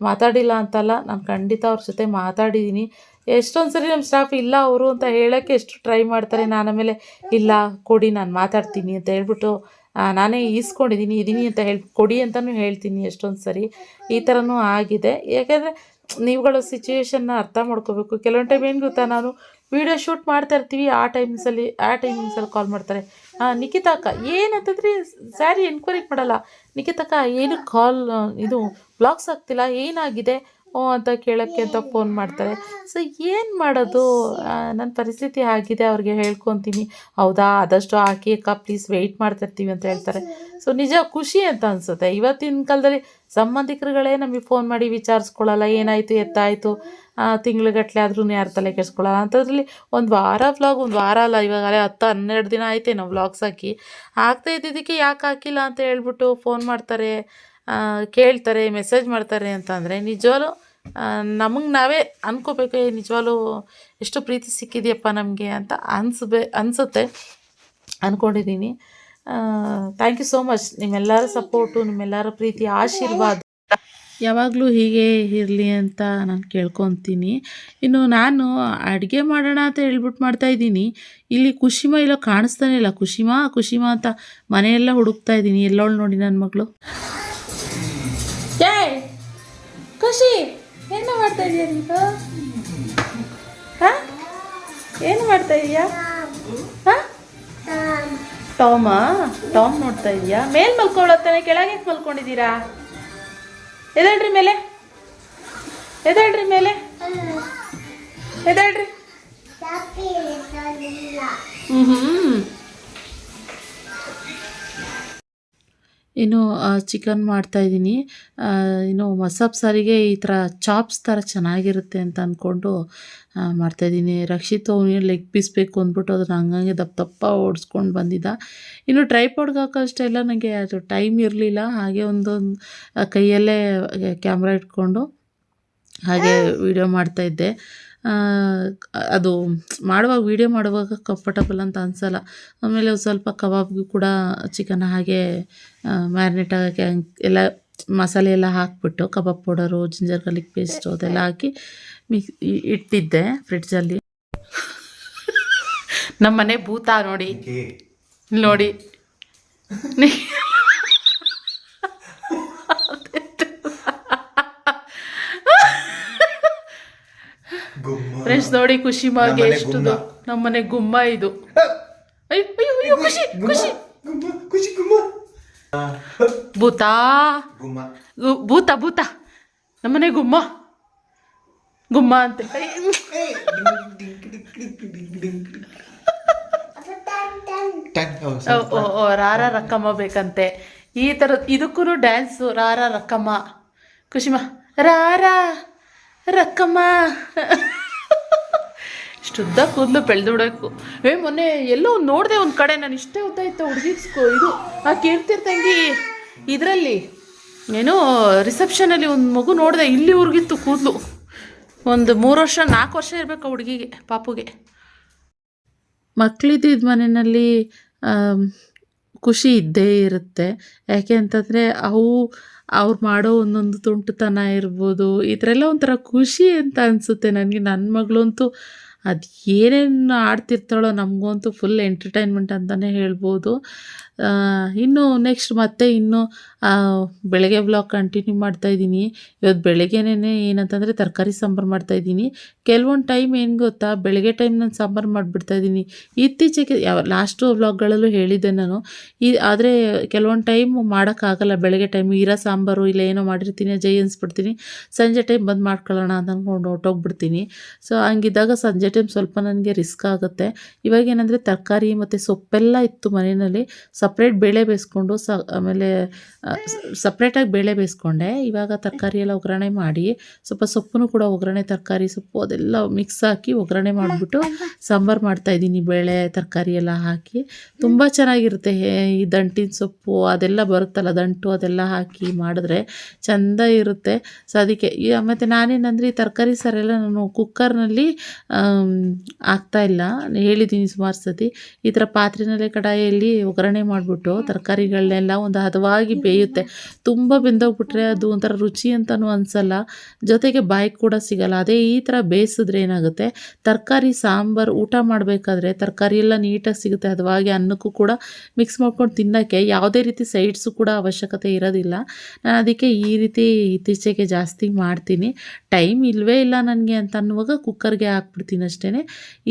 ಮಾತಾಡಿಲ್ಲ ಅಂತಲ್ಲ, ನಾನು ಖಂಡಿತ ಅವ್ರ ಜೊತೆ ಮಾತಾಡಿದ್ದೀನಿ ಎಷ್ಟೊಂದು ಸರಿ ನಮ್ಮ ಸ್ಟಾಫ್ ಇಲ್ಲ ಅವರು ಅಂತ ಹೇಳೋಕ್ಕೆ ಎಷ್ಟು ಟ್ರೈ ಮಾಡ್ತಾರೆ? ನಾನು ಆಮೇಲೆ, ಇಲ್ಲ, ಕೊಡಿ, ನಾನು ಮಾತಾಡ್ತೀನಿ ಅಂತ ಹೇಳ್ಬಿಟ್ಟು ನಾನೇ ಈಸ್ಕೊಂಡಿದ್ದೀನಿ ಇದೀನಿ ಅಂತ ಹೇಳಿ, ಕೊಡಿ ಅಂತಲೂ ಹೇಳ್ತೀನಿ ಎಷ್ಟೊಂದು ಸರಿ. ಈ ಥರನೂ ಆಗಿದೆ. ಯಾಕೆಂದರೆ ನೀವುಗಳು ಸಿಚುವೇಶನ್ನ ಅರ್ಥ ಮಾಡ್ಕೋಬೇಕು. ಕೆಲವೊಂದು ಟೈಮ್ ಏನು ಗೊತ್ತಾ ನಾನು ವೀಡಿಯೋ ಶೂಟ್ ಮಾಡ್ತಾ ಇರ್ತೀವಿ, ಆ ಟೈಮ್ಸಲ್ಲಿ ಆ ಟೈಮಿಂಗ್ಸಲ್ಲಿ ಕಾಲ್ ಮಾಡ್ತಾರೆ. ಹಾಂ ನಿಖಿತಾ ಅಕ್ಕ ಏನಂತಂದ್ರೆ ಸ್ಯಾರಿ ಎನ್ಕ್ವೈರಿ ಮಾಡಲ್ಲ. ನಿಖಿತಾ ಅಕ್ಕ, ಏನು ಕಾಲ್ ಇದು ಬ್ಲಾಕ್ಸ್ ಆಗ್ತಿಲ್ಲ, ಏನಾಗಿದೆ? ಓ ಅಂತ ಕೇಳೋಕ್ಕೆ ಅಂತ ಫೋನ್ ಮಾಡ್ತಾರೆ. ಸೊ ಏನು ಮಾಡೋದು? ನನ್ನ ಪರಿಸ್ಥಿತಿ ಆಗಿದೆ, ಅವ್ರಿಗೆ ಹೇಳ್ಕೊತೀನಿ. ಹೌದಾ? ಆದಷ್ಟು ಹಾಕಿ, ಅಕ್ಕ ಪ್ಲೀಸ್ ವೆಯ್ಟ್ ಮಾಡ್ತಿರ್ತೀವಿ ಅಂತ ಹೇಳ್ತಾರೆ. ಸೊ ನಿಜ ಖುಷಿ ಅಂತ ಅನಿಸುತ್ತೆ. ಇವತ್ತಿನ ಕಾಲದಲ್ಲಿ ಸಂಬಂಧಿಕರುಗಳೇ ನಮಗೆ ಫೋನ್ ಮಾಡಿ ವಿಚಾರಿಸ್ಕೊಳ್ಳಲ್ಲ. ಏನಾಯಿತು, ಎತ್ತಾಯಿತು? ತಿಂಗ್ಳುಗಟ್ಟಲೆ ಆದ್ರೂ ಯಾರು ತಲೆ ಕೆಡಿಸ್ಕೊಳ್ಳಲ್ಲ. ಅಂಥದ್ರಲ್ಲಿ ಒಂದು ವಾರ ವ್ಲಾಗ್ ಒಂದು ವಾರ ಅಲ್ಲ, ಇವಾಗಲೇ ಹತ್ತು, ಹನ್ನೆರಡು ದಿನ ಆಯ್ತೇನೋ ವ್ಲಾಗ್ಸ್ ಹಾಕಿ. ಆಗ್ತಾ ಇದ್ದಿದ್ದಕ್ಕೆ ಯಾಕೆ ಹಾಕಿಲ್ಲ ಅಂತ ಹೇಳ್ಬಿಟ್ಟು ಫೋನ್ ಮಾಡ್ತಾರೆ. ಕೇಳ್ತಾರೆ ಮೆಸೇಜ್ ಮಾಡ್ತಾರೆ ಅಂತಂದರೆ ನಿಜವಾಗ್ಲೂ ನಮಗೆ ನಾವೇ ಅನ್ಕೋಬೇಕು ನಿಜವಾಗ್ಲೂ ಎಷ್ಟು ಪ್ರೀತಿ ಸಿಕ್ಕಿದೆಯಪ್ಪ ನಮಗೆ ಅಂತ ಅನ್ಸ್ಬೇ, ಅನಿಸುತ್ತೆ. ಅಂದ್ಕೊಂಡಿದ್ದೀನಿ ಥ್ಯಾಂಕ್ ಯು ಸೋ ಮಚ್ ನಿಮ್ಮೆಲ್ಲರ ಸಪೋರ್ಟು ನಿಮ್ಮೆಲ್ಲರ ಪ್ರೀತಿ, ಆಶೀರ್ವಾದ ಯಾವಾಗಲೂ ಹೀಗೆ ಇರಲಿ ಅಂತ ನಾನು ಕೇಳ್ಕೊತೀನಿ. ಇನ್ನು ನಾನು ಅಡುಗೆ ಮಾಡೋಣ ಅಂತ ಹೇಳ್ಬಿಟ್ಟು ಮಾಡ್ತಾಯಿದ್ದೀನಿ ಇಲ್ಲಿ ಕುಶಿಮ ಇಲ್ಲ, ಕಾಣಿಸ್ತಾನೆ ಇಲ್ಲ. ಖುಷಿಮಾ ಖುಷಿಮಾ ಅಂತ ಮನೆಯೆಲ್ಲ ಹುಡುಕ್ತಾ ಇದ್ದೀನಿ. ಎಲ್ಲೋಳು ನೋಡಿ ನನ್ನ ಮಗಳು. ಖುಷಿ ಏನು ಮಾಡ್ತಾ ಇದೀಯ ನೀನು? ಹಾಂ? ಏನು ಮಾಡ್ತಾ ಇದೀಯಾ? ಹಾಂ? ಟಾಮಾ ಟಾಮ್ ನೋಡ್ತಾ ಇದೀಯಾ? ಮೇಲ್ ಮಲ್ಕೊಳ್ಳತ್ತಾನೆ ಕೆಳಗೆ ಮಲ್ಕೊಂಡಿದ್ದೀರಾ? ಎದೇಳ್ರಿ ಮೇಲೆ? ಎದೇಳ್ರಿ ಮೇಲೆ? ಎದೇಳ್ರಿ? ಹ್ಞೂ ಹ್ಞೂ ಇನ್ನು ಚಿಕನ್ ಮಾಡ್ತಾಯಿದ್ದೀನಿ ಇನ್ನು ಮಸಾಪ್ ಸಾರಿಗೆ ಈ ಥರ ಚಾಪ್ಸ್ ಥರ ಚೆನ್ನಾಗಿರುತ್ತೆ ಅಂತ ಅಂದ್ಕೊಂಡು ಮಾಡ್ತಾಯಿದ್ದೀನಿ ರಕ್ಷಿತ್ ಅವನಿಗೆ ಲೆಗ್ ಪೀಸ್ ಬೇಕು ಅಂದ್ಬಿಟ್ಟು ಅದನ್ನು ಹಂಗಂಗೆ ದಪ್ಪ ದಪ್ಪ ಓಡಿಸ್ಕೊಂಡು ಬಂದಿದ್ದ. ಇನ್ನು ಟ್ರೈಪಾಡ್ಗೆ ಹಾಕೋಷ್ಟೆಲ್ಲ ನನಗೆ ಅದು ಟೈಮ್ ಇರಲಿಲ್ಲ. ಹಾಗೆ ಒಂದೊಂದು ಕೈಯಲ್ಲೇ ಕ್ಯಾಮ್ರಾ ಇಟ್ಕೊಂಡು ಹಾಗೆ ವಿಡಿಯೋ ಮಾಡ್ತಾಯಿದ್ದೆ ಅದು ಮಾಡುವಾಗ ವೀಡಿಯೋ ಮಾಡುವಾಗ ಕಂಫರ್ಟಬಲ್ ಅಂತ ಅನಿಸಲ್ಲ. ಆಮೇಲೆ ಸ್ವಲ್ಪ ಕಬಾಬ್ಗೂ ಕೂಡ ಚಿಕನ್ ಹಾಗೆ ಮ್ಯಾರಿನೇಟ್ ಆಗೋಕ್ಕೆ ಎಲ್ಲ ಮಸಾಲೆ ಎಲ್ಲ ಹಾಕಿಬಿಟ್ಟು kebab powder ginger garlic paste ಅದೆಲ್ಲ ಹಾಕಿ ಮಿಕ್ಸ್ ಇಟ್ಟಿದ್ದೆ ಫ್ರಿಡ್ಜಲ್ಲಿ ನಮ್ಮ ಮನೆ ಭೂತ ನೋಡಿ. ನೋಡಿ. ಫ್ರೆಂಡ್ಸ್ ನೋಡಿ ಖುಷಿ ಮಾಗೆ ನಮ್ಮನೆ ಎಷ್ಟು ಗುಮ್ಮ. ನಮ್ಮನೆ ಗುಮ್ಮ ಇದು. ಅಯ್ಯೋ ಅಯ್ಯೋ ಅಯ್ಯೋ ಖುಷಿ ಖುಷಿ. ಗುಮ್ಮ ಖುಷಿ ಗುಮ್ಮ. ಭೂತ. ಗುಮ್ಮ. ಭೂತ ಭೂತ. ನಮ್ಮನೆ ಗುಮ್ಮ. ಗುಮ್ಮ ಅಂತೆ. ಓ ರಾರ ರಕ್ಕಮ್ಮ ಬೇಕಂತೆ. ಈ ತರ ಇದಕ್ಕೂ ಡ್ಯಾನ್ಸು ರಾರ ರಕ್ಕಮ್ಮ. ಖುಷಿಮ. ರಾರ ರಕ್ಕಮ್ಮ. ಇಷ್ಟುದ್ದ ಕೂದಲು ಬೆಳೆದು ಬಿಡಬೇಕು ಏ, ಮೊನ್ನೆ ಎಲ್ಲೋ ನೋಡಿದೆ ಒಂದು ಕಡೆ, ನಾನು ಇಷ್ಟೇ ಉದ್ದ ಇತ್ತು ಹುಡುಗಿ ಇದು, ಆ ಕೀರ್ತಿರ್ತಂಗಿ ಇದರಲ್ಲಿ ಏನೋ ರಿಸೆಪ್ಷನಲ್ಲಿ ಒಂದು ಮಗು ನೋಡಿದೆ, ಇಲ್ಲಿ ಹುಡುಗಿತ್ತು ಕೂದಲು. ಒಂದು ಮೂರು ವರ್ಷ, ನಾಲ್ಕು ವರ್ಷ ಇರಬೇಕು ಹುಡುಗಿಗೆ, ಪಾಪುಗೆ. ಮಕ್ಕಳಿದ್ದಿದ್ದ ಮನೆಯಲ್ಲಿ ಖುಷಿ ಇದ್ದೇ ಇರುತ್ತೆ. ಯಾಕೆ ಅಂತಂದರೆ ಅವು, ಅವ್ರು ಮಾಡೋ ಒಂದೊಂದು ತುಂಟುತನ ಇರ್ಬೋದು, ಈ ಥರ ಎಲ್ಲ ಒಂಥರ ಖುಷಿ ಅಂತ ಅನಿಸುತ್ತೆ ನನಗೆ. ನನ್ನ ಮಗಳಂತೂ ಅದು ಏನೇನು ಆಡ್ತಿರ್ತಾಳೋ ನಮಗಂತೂ ಫುಲ್ ಎಂಟರ್ಟೈನ್ಮೆಂಟ್ ಅಂತಲೇ ಹೇಳ್ಬೋದು. ಇನ್ನು ನೆಕ್ಸ್ಟ್ ಮತ್ತೆ ಇನ್ನು ಬೆಳಗ್ಗೆ ಬ್ಲಾಗ್ ಕಂಟಿನ್ಯೂ ಮಾಡ್ತಾ ಇದ್ದೀನಿ. ಇವತ್ತು ಬೆಳಗ್ಗೆನೇ ಏನಂತಂದರೆ ತರಕಾರಿ ಸಾಂಬಾರು ಮಾಡ್ತಾಯಿದ್ದೀನಿ ಕೆಲವೊಂದು ಟೈಮ್ ಏನು ಗೊತ್ತಾ, ಬೆಳಗ್ಗೆ ಟೈಮ್ ನಾನು ಸಾಂಬಾರು ಮಾಡಿಬಿಡ್ತಾಯಿದ್ದೀನಿ ಇತ್ತೀಚೆಗೆ ಯಾವ ಲಾಸ್ಟು ವ್ಲಾಗ್ಗಳಲ್ಲೂ ಹೇಳಿದ್ದೆ ನಾನು. ಈ, ಆದರೆ ಕೆಲವೊಂದು ಟೈಮ್ ಮಾಡೋಕ್ಕಾಗಲ್ಲ ಬೆಳಗ್ಗೆ ಟೈಮ್ ಇರೋ ಸಾಂಬಾರು ಇಲ್ಲ ಏನೋ ಮಾಡಿರ್ತೀನಿ ಜೈ ಅನ್ಸ್ಬಿಡ್ತೀನಿ ಸಂಜೆ ಟೈಮ್ ಬಂದು ಮಾಡ್ಕೊಳ್ಳೋಣ ಅಂತ ಅಂದ್ಕೊಂಡು ಹೊರ್ಟೋಗ್ಬಿಡ್ತೀನಿ. ಸೊ ಹಂಗಿದ್ದಾಗ ಸಂಜೆ ಟೈಮ್ ಸ್ವಲ್ಪ ನನಗೆ ರಿಸ್ಕ್ ಆಗುತ್ತೆ. ಇವಾಗ ಏನಂದರೆ ತರಕಾರಿ ಮತ್ತು ಸೊಪ್ಪೆಲ್ಲ ಇತ್ತು ಮನೆಯಲ್ಲಿ. ಸಪ್ರೇಟ್ ಬೇಳೆ ಬೇಯಿಸ್ಕೊಂಡು ಸ, ಆಮೇಲೆ ಸಪ್ರೇಟಾಗಿ ಬೇಳೆ ಬೇಯಿಸ್ಕೊಂಡೆ. ಇವಾಗ ತರಕಾರಿ ಎಲ್ಲ ಒಗ್ಗರಣೆ ಮಾಡಿ, ಸ್ವಲ್ಪ ಸೊಪ್ಪನ್ನು ಕೂಡ ಒಗ್ಗರಣೆ, ತರಕಾರಿ, ಸೊಪ್ಪು ಅದೆಲ್ಲ ಮಿಕ್ಸ್ ಹಾಕಿ ಒಗ್ಗರಣೆ ಮಾಡಿಬಿಟ್ಟು ಸಾಂಬಾರು ಮಾಡ್ತಾಯಿದ್ದೀನಿ ಬೇಳೆ, ತರಕಾರಿ ಎಲ್ಲ ಹಾಕಿ. ತುಂಬ ಚೆನ್ನಾಗಿರುತ್ತೆ. ಈ ದಂಟಿನ ಸೊಪ್ಪು ಅದೆಲ್ಲ ಬರುತ್ತಲ್ಲ, ದಂಟು ಅದೆಲ್ಲ ಹಾಕಿ ಮಾಡಿದ್ರೆ ಚೆಂದ ಇರುತ್ತೆ. ಸೊ ಅದಕ್ಕೆ ಮತ್ತು ನಾನೇನಂದರೆ ಈ ತರಕಾರಿ ಸಾರೆಲ್ಲ ನಾನು ಕುಕ್ಕರ್ನಲ್ಲಿ ಇಲ್ಲ. ಹೇಳಿದ್ದೀನಿ ಸುಮಾರು ಸತಿ. ಈ ಥರ ಪಾತ್ರೆನಲ್ಲೇ ಕಡಾಯಿಯಲ್ಲಿ ಒಗ್ಗರಣೆ ಮಾಡಿಬಿಟ್ಟು ತರಕಾರಿಗಳನ್ನೆಲ್ಲ ಒಂದು ಹದವಾಗಿ ಬೇಯುತ್ತೆ ತುಂಬ ಬೆಂದೋಗ್ಬಿಟ್ರೆ ಅದು ಒಂಥರ ರುಚಿ ಅಂತಲೂ ಅನಿಸಲ್ಲ. ಜೊತೆಗೆ ಬಾಯಿಗೆ ಕೂಡ ಸಿಗಲ್ಲ. ಅದೇ ಈ ಥರ ಬೇಯಿಸಿದ್ರೆ ಏನಾಗುತ್ತೆ? ತರಕಾರಿ, ಸಾಂಬಾರು ಊಟ ಮಾಡಬೇಕಾದ್ರೆ ತರಕಾರಿ ಎಲ್ಲ ನೀಟಾಗಿ ಸಿಗುತ್ತೆ. ಹದವಾಗಿ ಅನ್ನಕ್ಕೂ ಕೂಡ ಮಿಕ್ಸ್ ಮಾಡ್ಕೊಂಡು ತಿನ್ನೋಕ್ಕೆ ಯಾವುದೇ ರೀತಿ ಸೈಡ್ಸು ಕೂಡ ಅವಶ್ಯಕತೆ ಇರೋದಿಲ್ಲ. ನಾನು ಅದಕ್ಕೆ ಈ ರೀತಿ ಇತ್ತೀಚೆಗೆ ಜಾಸ್ತಿ ಮಾಡ್ತೀನಿ. ಟೈಮ್ ಇಲ್ಲವೇ ಇಲ್ಲ ನನಗೆ ಅಂತ ಅನ್ನುವಾಗ ಕುಕ್ಕರ್ಗೆ ಹಾಕ್ಬಿಡ್ತೀನಿ ಅಷ್ಟೇ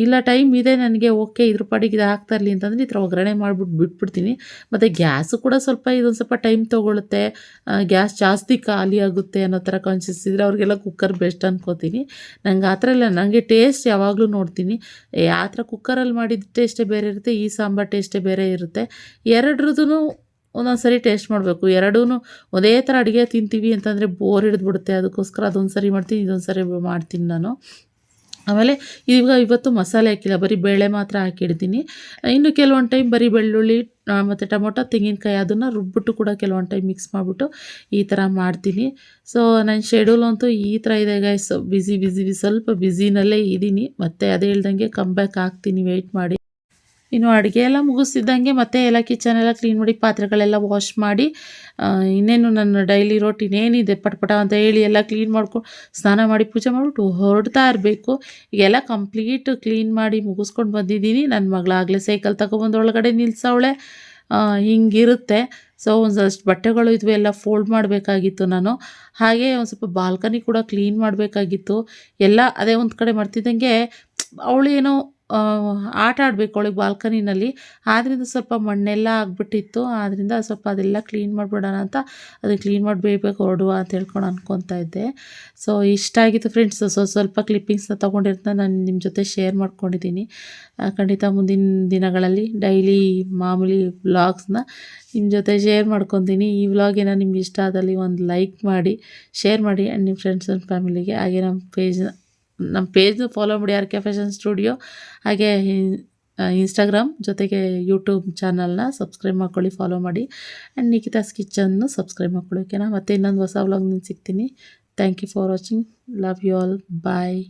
ಇಲ್ಲ ಟೈಮ್ ಇದೆ ನನಗೆ ಓಕೆ ಇದ್ರ ಪಾಡಿಗೆ ಇದು ಹಾಕ್ತಾ ಇರಲಿ ಅಂತಂದರೆ ಈ ಥರ ಒಗ್ಗರಣೆ ಮಾಡಿಬಿಟ್ಟು ಬಿಟ್ಬಿಡ್ತೀನಿ. ಮತ್ತು ಗ್ಯಾಸು ಕೂಡ ಸ್ವಲ್ಪ ಇದೊಂದು ಸ್ವಲ್ಪ ಟೈಮ್ ತೊಗೊಳುತ್ತೆ ಗ್ಯಾಸ್ ಜಾಸ್ತಿ ಖಾಲಿ ಆಗುತ್ತೆ ಅನ್ನೋ ಥರ ಕಾನ್ಷಿಯಸ್ ಇದ್ದರೆ ಅವ್ರಿಗೆಲ್ಲ ಕುಕ್ಕರ್ ಬೆಸ್ಟ್ ಅನ್ಕೋತೀನಿ. ನಂಗೆ ಆ ಥರ ಇಲ್ಲ ನನಗೆ ಟೇಸ್ಟ್ ಯಾವಾಗಲೂ ನೋಡ್ತೀನಿ. ಆ ಥರ ಕುಕ್ಕರಲ್ಲಿ ಮಾಡಿದ ಟೇಸ್ಟೇ ಬೇರೆ ಇರುತ್ತೆ, ಈ ಸಾಂಬಾರು ಟೇಸ್ಟೇ ಬೇರೆ ಇರುತ್ತೆ. ಎರಡ್ರದ್ದು ಒಂದೊಂದು ಸರಿ ಟೇಸ್ಟ್ ಮಾಡಬೇಕು. ಎರಡೂ ಒಂದೇ ಥರ ಅಡುಗೆ ತಿಂತೀವಿ ಅಂತಂದರೆ ಬೋರ್ ಹಿಡಿದ್ಬಿಡುತ್ತೆ. ಅದಕ್ಕೋಸ್ಕರ ಅದೊಂದು ಸರಿ ಮಾಡ್ತೀನಿ ಇದೊಂದು ಸರಿ ಮಾಡ್ತೀನಿ ನಾನು. ಆಮೇಲೆ ಇವಾಗ ಇವತ್ತು ಮಸಾಲೆ ಹಾಕಿಲ್ಲ, ಬರೀ ಬೇಳೆ ಮಾತ್ರ ಹಾಕಿಡ್ತೀನಿ. ಇನ್ನು ಕೆಲವೊಂದು ಟೈಮ್ ಬರೀ ಬೆಳ್ಳುಳ್ಳಿ ಮತ್ತು ಟೊಮೊಟೊ, ತೆಂಗಿನಕಾಯಿ ಅದನ್ನು ರುಬ್ಬಿಟ್ಟು ಕೂಡ ಕೆಲವೊಂದು ಟೈಮ್ ಮಿಕ್ಸ್ ಮಾಡಿಬಿಟ್ಟು ಈ ಥರ ಮಾಡ್ತೀನಿ. ಸೊ ನನ್ನ ಶೆಡ್ಯೂಲ್ ಅಂತೂ ಈ ಥರ ಇದೆ ಗೈಸ್ ಬ್ಯುಸಿ ಬ್ಯುಸಿ ಸ್ವಲ್ಪ ಬ್ಯುಸಿನಲ್ಲೇ ಇದ್ದೀನಿ. ಮತ್ತು ಅದೇ ಹೇಳ್ದಂಗೆ ಕಮ್ ಬ್ಯಾಕ್ ಆಗ್ತೀನಿ ವೆಯ್ಟ್ ಮಾಡಿ. ಇನ್ನು ಅಡುಗೆ ಎಲ್ಲ ಮುಗಿಸ್ತಿದ್ದಂಗೆ ಮತ್ತೆ ಎಲ್ಲ ಕಿಚನ್ ಎಲ್ಲ ಕ್ಲೀನ್ ಮಾಡಿ ಪಾತ್ರೆಗಳೆಲ್ಲ ವಾಶ್ ಮಾಡಿ ಇನ್ನೇನು ನನ್ನ ಡೈಲಿ ರೋಟೀನ್ ಏನಿದೆ ಪಟಪಟ ಅಂತ ಹೇಳಿ ಎಲ್ಲ ಕ್ಲೀನ್ ಮಾಡ್ಕೊಂಡು ಸ್ನಾನ ಮಾಡಿ ಪೂಜೆ ಮಾಡಿಬಿಟ್ಟು ಹೊರಡ್ತಾ ಇರಬೇಕು. ಈಗೆಲ್ಲ ಕಂಪ್ಲೀಟ್ ಕ್ಲೀನ್ ಮಾಡಿ ಮುಗಿಸ್ಕೊಂಡು ಬಂದಿದ್ದೀನಿ. ನನ್ನ ಮಗಳಾಗಲೇ ಸೈಕಲ್ ತಗೊಬಂದು ಒಳಗಡೆ ನಿಲ್ಸವಳೆ. ಹಿಂಗಿರುತ್ತೆ. ಸೊ ಒಂದಷ್ಟು ಬಟ್ಟೆಗಳು ಇದ್ವು ಎಲ್ಲ ಫೋಲ್ಡ್ ಮಾಡಬೇಕಾಗಿತ್ತು ನಾನು. ಹಾಗೆ ಒಂದು ಸ್ವಲ್ಪ ಬಾಲ್ಕನಿ ಕೂಡ ಕ್ಲೀನ್ ಮಾಡಬೇಕಾಗಿತ್ತು. ಎಲ್ಲ ಅದೇ ಒಂದು ಕಡೆ ಮಾಡ್ತಿದ್ದಂಗೆ ಅವಳೇನೋ ಆಟ ಆಡಬೇಕು ಅವಳಿಗೆ ಬಾಲ್ಕನಿನಲ್ಲಿ. ಆದ್ದರಿಂದ ಸ್ವಲ್ಪ ಮಣ್ಣೆಲ್ಲ ಆಗಿಬಿಟ್ಟಿತ್ತು. ಆದ್ದರಿಂದ ಸ್ವಲ್ಪ ಅದೆಲ್ಲ ಕ್ಲೀನ್ ಮಾಡಿಬಿಡೋಣ ಅಂತ ಅದು ಕ್ಲೀನ್ ಮಾಡಿ ಹೊರಡುವ ಅಂತ ಹೇಳ್ಕೊಂಡು ಅನ್ಕೊತಾ ಇದ್ದೆ. ಸೊ ಇಷ್ಟ ಆಗಿತ್ತು ಫ್ರೆಂಡ್ಸ್ ಸೊ ಸ್ವಲ್ಪ ಕ್ಲಿಪ್ಪಿಂಗ್ಸ್ನ ತೊಗೊಂಡಿರ್ತಾ ನಾನು ನಿಮ್ಮ ಜೊತೆ ಶೇರ್ ಮಾಡ್ಕೊಂಡಿದ್ದೀನಿ. ಖಂಡಿತ ಮುಂದಿನ ದಿನಗಳಲ್ಲಿ ಡೈಲಿ ಮಾಮೂಲಿ ವ್ಲಾಗ್ಸ್ನ ನಿಮ್ಮ ಜೊತೆ ಶೇರ್ ಮಾಡ್ಕೊತೀನಿ. ಈ ವ್ಲಾಗ್ ಏನೋ ನಿಮ್ಗೆ ಇಷ್ಟ ಆದಲ್ಲಿ ಒಂದು ಲೈಕ್ ಮಾಡಿ ಶೇರ್ ಮಾಡಿ ಆ್ಯಂಡ್ ನಿಮ್ಮ ಫ್ರೆಂಡ್ಸ್ ಆ್ಯಂಡ್ ಫ್ಯಾಮಿಲಿಗೆ ಹಾಗೆ ನಮ್ಮ ಪೇಜ್ನ ನಮ್ಮ ಪೇಜ್ನ ಫಾಲೋ ಮಾಡಿ ಆರ್ ಕೆ ಫ್ಯಾಷನ್ ಸ್ಟುಡಿಯೋ ಹಾಗೆ ಇನ್ಸ್ಟಾಗ್ರಾಮ್ ಜೊತೆಗೆ ಯೂಟ್ಯೂಬ್ ಚಾನಲ್ನ ಸಬ್ಸ್ಕ್ರೈಬ್ ಮಾಡ್ಕೊಳ್ಳಿ ಫಾಲೋ ಮಾಡಿ. ಆ್ಯಂಡ್ ನಿಖಿತಾಸ್ ಕಿಚನ್ನು ಸಬ್ಸ್ಕ್ರೈಬ್ ಮಾಡ್ಕೊಳ್ಳಿ ಓಕೆನಾ ಮತ್ತೆ ಇನ್ನೊಂದು ಹೊಸ ವ್ಲಾಗ್ ಸಿಗ್ತೀನಿ. Thank you for watching love you all bye